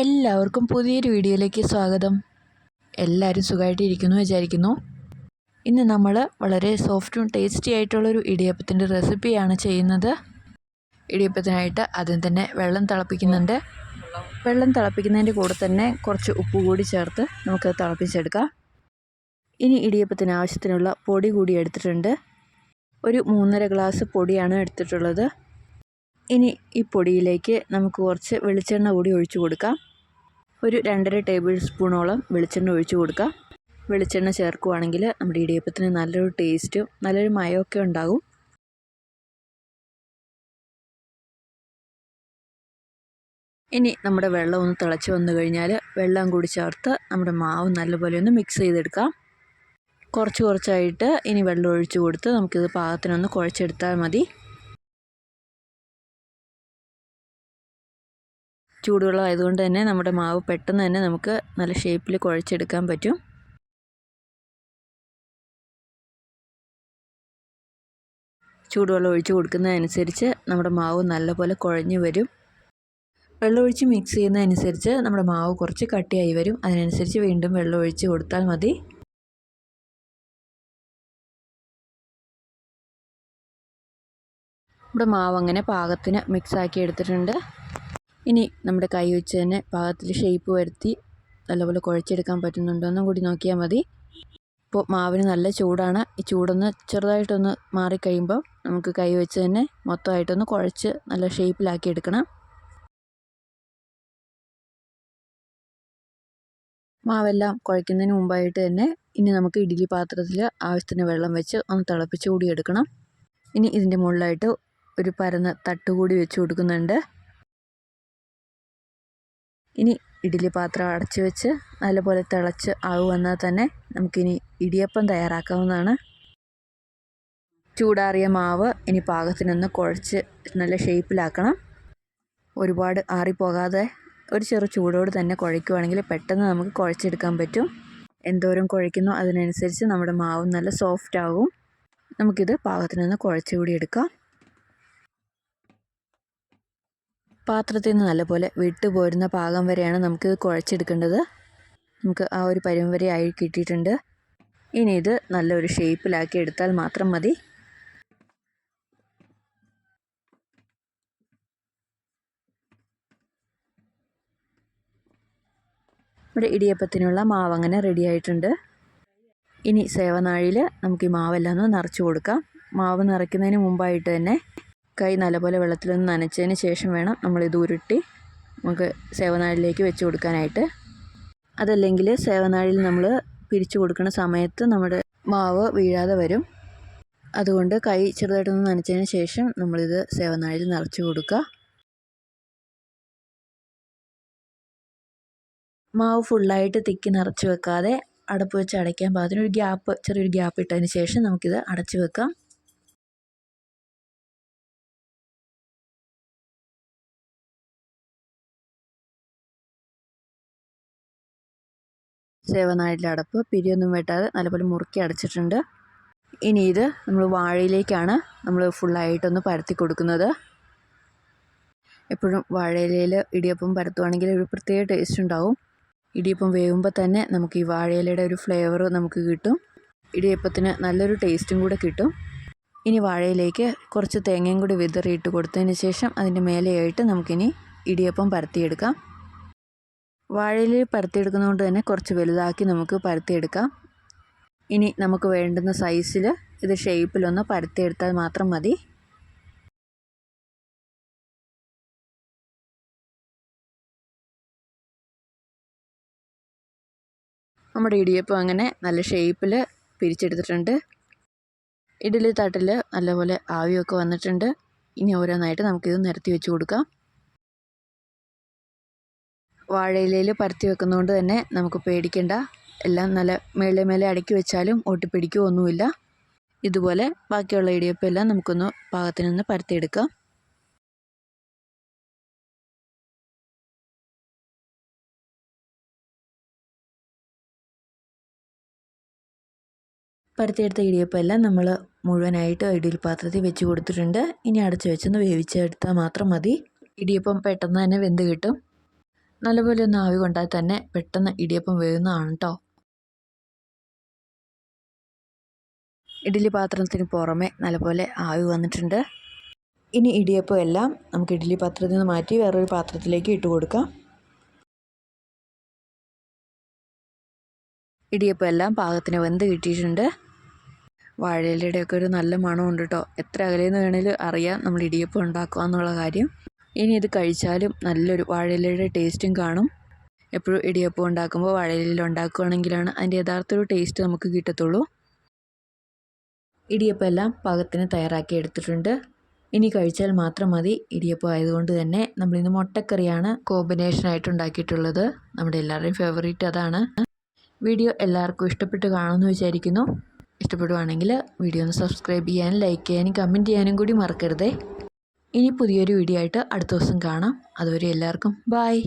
എല്ലാവർക്കും പുതിയൊരു വീഡിയോയിലേക്ക് സ്വാഗതം. എല്ലാവരും സുഖമായിട്ട് ഇരിക്കുന്നു വിചാരിക്കുന്നു. ഇന്ന് നമ്മൾ വളരെ സോഫ്റ്റും ടേസ്റ്റി ആയിട്ടുള്ളൊരു ഇടിയപ്പത്തിന്റെ റെസിപ്പിയാണ് ചെയ്യുന്നത്. ഇടിയപ്പത്തിനായിട്ട് ആദ്യം തന്നെ വെള്ളം തിളപ്പിക്കുന്നുണ്ട്. വെള്ളം തിളപ്പിക്കുന്നതിന്റെ കൂടെ തന്നെ കുറച്ച് ഉപ്പ് കൂടി ചേർത്ത് നമുക്ക് തിളപ്പിച്ചെടുക്കാം. ഇനി ഇടിയപ്പത്തിന് ആവശ്യത്തിനുള്ള പൊടി കൂടി എടുത്തിട്ടുണ്ട്. ഒരു മൂന്നര ഗ്ലാസ് പൊടിയാണ് എടുത്തിട്ടുള്ളത്. ഇനി ഈ പൊടിയിലേക്ക് നമുക്ക് കുറച്ച് വെളിച്ചെണ്ണ കൂടി ഒഴിച്ചു കൊടുക്കാം. ഒരു രണ്ടര ടേബിൾ സ്പൂണോളം വെളിച്ചെണ്ണ ഒഴിച്ചു കൊടുക്കുക. വെളിച്ചെണ്ണ ചേർക്കുകയാണെങ്കിൽ നമ്മുടെ ഇടിയപ്പത്തിന് നല്ലൊരു ടേസ്റ്റും നല്ലൊരു മയമൊക്കെ ഉണ്ടാകും. ഇനി നമ്മുടെ വെള്ളം ഒന്ന് തിളച്ച് വന്നു കഴിഞ്ഞാൽ വെള്ളം കൂടി ചേർത്ത് നമ്മുടെ മാവ് നല്ലപോലെ ഒന്ന് മിക്സ് ചെയ്തെടുക്കാം. കുറച്ച് കുറച്ചായിട്ട് ഇനി വെള്ളം ഒഴിച്ചു കൊടുത്ത് നമുക്കിത് പാകത്തിനൊന്ന് കുഴച്ചെടുത്താൽ മതി. ചൂടുവെള്ളം ആയതുകൊണ്ട് തന്നെ നമ്മുടെ മാവ് പെട്ടെന്ന് തന്നെ നമുക്ക് നല്ല ഷേപ്പിൽ കുഴച്ചെടുക്കാൻ പറ്റും. ചൂടുവെള്ളം ഒഴിച്ച് കൊടുക്കുന്നതനുസരിച്ച് നമ്മുടെ മാവ് നല്ലപോലെ കുഴഞ്ഞു വരും. വെള്ളം ഒഴിച്ച് മിക്സ് ചെയ്യുന്നതനുസരിച്ച് നമ്മുടെ മാവ് കുറച്ച് കട്ടിയായി വരും. അതിനനുസരിച്ച് വീണ്ടും വെള്ളം ഒഴിച്ച് കൊടുത്താൽ മതി. നമ്മുടെ മാവ് അങ്ങനെ പാകത്തിന് മിക്സാക്കി എടുത്തിട്ടുണ്ട്. ഇനി നമ്മുടെ കൈ വെച്ച് തന്നെ പാകത്തിൽ ഷേപ്പ് വരുത്തി നല്ലപോലെ കുഴച്ചെടുക്കാൻ പറ്റുന്നുണ്ടോ എന്നും കൂടി നോക്കിയാൽ മതി. ഇപ്പോൾ മാവിന് നല്ല ചൂടാണ്. ഈ ചൂടൊന്ന് ചെറുതായിട്ടൊന്ന് മാറിക്കഴിയുമ്പോൾ നമുക്ക് കൈ വെച്ച് തന്നെ മൊത്തമായിട്ടൊന്ന് കുഴച്ച് നല്ല ഷേപ്പിലാക്കി എടുക്കണം. മാവെല്ലാം കുഴയ്ക്കുന്നതിന് മുമ്പായിട്ട് തന്നെ ഇനി നമുക്ക് ഇഡ്ഡലി പാത്രത്തിൽ ആവശ്യത്തിന് വെള്ളം വെച്ച് ഒന്ന് തിളപ്പിച്ച് കൂടി എടുക്കണം. ഇനി ഇതിന്റെ മുകളിലായിട്ട് ഒരു പരന്ന തട്ടുകൂടി വെച്ച് കൊടുക്കുന്നുണ്ട്. ഇനി ഇഡ്ഡലി പാത്രം അടച്ച് വെച്ച് നല്ലപോലെ തിളച്ച് ആവ് വന്നാൽ തന്നെ നമുക്കിനി ഇടിയപ്പം തയ്യാറാക്കാവുന്നതാണ്. ചൂടാറിയ മാവ് ഇനി പാകത്തിനൊന്ന് കുഴച്ച് നല്ല ഷേപ്പിലാക്കണം. ഒരുപാട് ആറിപ്പോകാതെ ഒരു ചെറു ചൂടോട് തന്നെ കുഴയ്ക്കുവാണെങ്കിൽ പെട്ടെന്ന് നമുക്ക് കുഴച്ചെടുക്കാൻ പറ്റും. എന്തോരം കുഴയ്ക്കുന്നോ അതിനനുസരിച്ച് നമ്മുടെ മാവ് നല്ല സോഫ്റ്റ് ആകും നമുക്കിത് പാകത്തിനൊന്ന് കുഴച്ചുകൂടി എടുക്കാം. പാത്രത്തിൽ നിന്ന് നല്ലപോലെ വിട്ടുപോരുന്ന പാകം വരെയാണ് നമുക്ക് കുഴച്ചെടുക്കേണ്ടത്. നമുക്ക് ആ ഒരു പരുവം വരെ ആയി കിട്ടിയിട്ടുണ്ട്. ഇനി ഇത് നല്ലൊരു ഷേപ്പിലാക്കി എടുത്താൽ മാത്രം മതി. ഇവിടെ ഇടിയപ്പത്തിനുള്ള മാവ് അങ്ങനെ റെഡി ആയിട്ടുണ്ട്. ഇനി സേവനാഴിയിൽ നമുക്ക് ഈ മാവെല്ലാം ഒന്ന് നിറച്ച് കൊടുക്കാം. മാവ് നിറയ്ക്കുന്നതിന് മുമ്പായിട്ട് തന്നെ കൈ നല്ലപോലെ വെള്ളത്തിലൊന്ന് നനച്ചതിന് ശേഷം വേണം നമ്മളിത് ഉരുട്ടി നമുക്ക് സേവനാഴിലേക്ക് വെച്ച് കൊടുക്കാനായിട്ട്. അതല്ലെങ്കിൽ സേവനാഴിൽ നമ്മൾ പിരിച്ചു കൊടുക്കുന്ന സമയത്ത് നമ്മുടെ മാവ് വീഴാതെ വരും. അതുകൊണ്ട് കൈ ചെറുതായിട്ടൊന്ന് നനച്ചതിന് ശേഷം നമ്മളിത് സേവനാഴിൽ നിറച്ച് കൊടുക്കുക. മാവ് ഫുള്ളായിട്ട് തിക്കി നിറച്ച് വെക്കാതെ അടപ്പ് വെച്ച് അടയ്ക്കാൻ പാകത്തിന് ഒരു ഗ്യാപ്പ് ചെറിയൊരു ഗ്യാപ്പ് ഇട്ടതിന് ശേഷം നമുക്കിത് അടച്ച് വെക്കാം. സേവനാഴിലെ അടപ്പ് പിരിയൊന്നും വെട്ടാതെ നല്ലപോലെ മുറുക്കി അടച്ചിട്ടുണ്ട്. ഇനി ഇത് നമ്മൾ വാഴയിലേക്കാണ് നമ്മൾ ഫുള്ളായിട്ടൊന്ന് പരത്തി കൊടുക്കുന്നത്. എപ്പോഴും വാഴയിലയിൽ ഇടിയപ്പം പരത്തുവാണെങ്കിൽ ഒരു പ്രത്യേക ടേസ്റ്റ് ഉണ്ടാവും. ഇടിയപ്പം വേവുമ്പോൾ തന്നെ നമുക്ക് ഈ വാഴയിലയുടെ ഒരു ഫ്ലേവർ നമുക്ക് കിട്ടും. ഇടിയപ്പത്തിന് നല്ലൊരു ടേസ്റ്റും കൂടെ കിട്ടും. ഇനി വാഴയിലേക്ക് കുറച്ച് തേങ്ങയും കൂടി വിതറിയിട്ട് കൊടുത്തതിന് ശേഷം അതിന്റെ മേലെയായിട്ട് നമുക്കിനി ഇടിയപ്പം പരത്തിയെടുക്കാം. വാഴയിൽ പരത്തിയെടുക്കുന്നതുകൊണ്ട് തന്നെ കുറച്ച് വലുതാക്കി നമുക്ക് പരത്തിയെടുക്കാം. ഇനി നമുക്ക് വേണ്ടുന്ന സൈസിൽ ഇത് ഷേപ്പിലൊന്ന് പരത്തിയെടുത്താൽ മാത്രം മതി. നമ്മുടെ ഇടിയപ്പം അങ്ങനെ നല്ല ഷേപ്പിൽ പിരിച്ചെടുത്തിട്ടുണ്ട്. ഇഡ്ഡലി തട്ടിൽ നല്ലപോലെ ആവിയൊക്കെ വന്നിട്ടുണ്ട്. ഇനി ഓരോന്നായിട്ട് നമുക്കിത് നിരത്തി വെച്ച് കൊടുക്കാം. വാഴയിലയിൽ പരത്തി വെക്കുന്നതുകൊണ്ട് തന്നെ നമുക്ക് പേടിക്കേണ്ട. എല്ലാം നല്ല മേലെ മേലെ അടുക്കി വെച്ചാലും ഒട്ടിപ്പിടിക്കുകയൊന്നുമില്ല ഇതുപോലെ ബാക്കിയുള്ള ഇടിയപ്പം എല്ലാം നമുക്കൊന്ന് പാകത്തിനൊന്ന് പരത്തിയെടുക്കാം. പരത്തിയെടുത്ത ഇടിയപ്പം എല്ലാം നമ്മൾ മുഴുവനായിട്ട് ഇടിയിൽ പാത്രത്തിൽ വെച്ച് കൊടുത്തിട്ടുണ്ട്. ഇനി അടച്ചു വെച്ചൊന്ന് വേവിച്ചെടുത്താൽ മാത്രം മതി. ഇടിയപ്പം പെട്ടെന്ന് തന്നെ വെന്ത് കിട്ടും. നല്ലപോലെ ഒന്ന് ആവി കൊണ്ടാൽ തന്നെ പെട്ടെന്ന് ഇടിയപ്പം വേകുന്നതാണ് കേട്ടോ ഇഡ്ഡലി പാത്രത്തിന് പുറമെ നല്ലപോലെ ആവി വന്നിട്ടുണ്ട്. ഇനി ഇടിയപ്പം എല്ലാം നമുക്ക് ഇഡ്ഡലി പാത്രത്തിൽ നിന്ന് മാറ്റി വേറൊരു പാത്രത്തിലേക്ക് ഇട്ട് കൊടുക്കാം. ഇടിയപ്പം എല്ലാം പാകത്തിന് വെന്ത് കിട്ടിയിട്ടുണ്ട്. വാഴയിലയുടെയൊക്കെ ഒരു നല്ല മണമുണ്ട് കേട്ടോ എത്ര അകലെയെന്ന് വേണേലും അറിയാം നമ്മൾ ഇടിയപ്പം ഉണ്ടാക്കുക എന്നുള്ള കാര്യം. ഇനി ഇത് കഴിച്ചാലും നല്ലൊരു വാഴയിലയുടെ ടേസ്റ്റും കാണും. എപ്പോഴും ഇടിയപ്പം ഉണ്ടാക്കുമ്പോൾ വാഴയിലയിൽ ഉണ്ടാക്കുകയാണെങ്കിലാണ് അതിന്റെ യഥാർത്ഥ ഒരു ടേസ്റ്റ് നമുക്ക് കിട്ടത്തുള്ളൂ. ഇടിയപ്പം എല്ലാം പാകത്തിന് തയ്യാറാക്കി എടുത്തിട്ടുണ്ട്. ഇനി കഴിച്ചാൽ മാത്രം മതി. ഇടിയപ്പം ആയതുകൊണ്ട് തന്നെ നമ്മളിന്ന് മുട്ടക്കറിയാണ് കോമ്പിനേഷനായിട്ട് ഉണ്ടാക്കിയിട്ടുള്ളത്. നമ്മുടെ എല്ലാവരുടെയും ഫേവറേറ്റ് അതാണ്. വീഡിയോ എല്ലാവർക്കും ഇഷ്ടപ്പെട്ട് കാണുമെന്ന് വിചാരിക്കുന്നു. ഇഷ്ടപ്പെടുവാണെങ്കിൽ വീഡിയോ ഒന്ന് സബ്സ്ക്രൈബ് ചെയ്യാനും ലൈക്ക് ചെയ്യാനും കമന്റ് ചെയ്യാനും കൂടി മറക്കരുതേ. ഇനി പുതിയൊരു വീഡിയോ ആയിട്ട് അടുത്ത ദിവസം കാണാം. അതുവരെ എല്ലാവർക്കും ബായ്